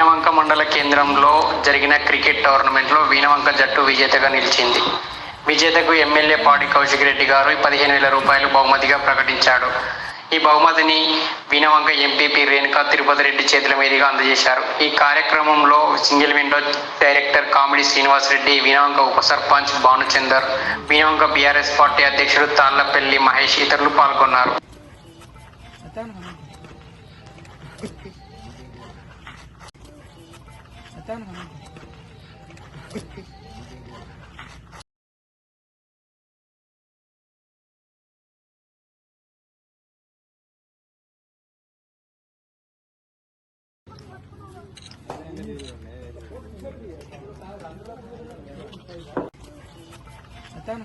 వీణవంక మండల కేంద్రంలో జరిగిన క్రికెట్ టోర్నమెంట్లో వీణవంక జట్టు విజేతగా నిలిచింది. విజేతకు ఎమ్మెల్యే పాడి కౌశిక్ రెడ్డి గారు పదిహేను వేల రూపాయలు బహుమతిగా ప్రకటించాడు. ఈ బహుమతిని వీణవంక ఎంపీపీ రేణుకా తిరుపతి రెడ్డి చేతుల మీదుగా అందజేశారు. ఈ కార్యక్రమంలో single window director Kamidi Srinivas Reddy Veenavanka ఉప సర్పంచ్ భానుచందర్ వీణవంక బీఆర్ఎస్ పార్టీ అధ్యక్షుడు తాళ్ళపల్లి మహేష్ ఇతరులు పాల్గొన్నారు. लगता है ना Atan,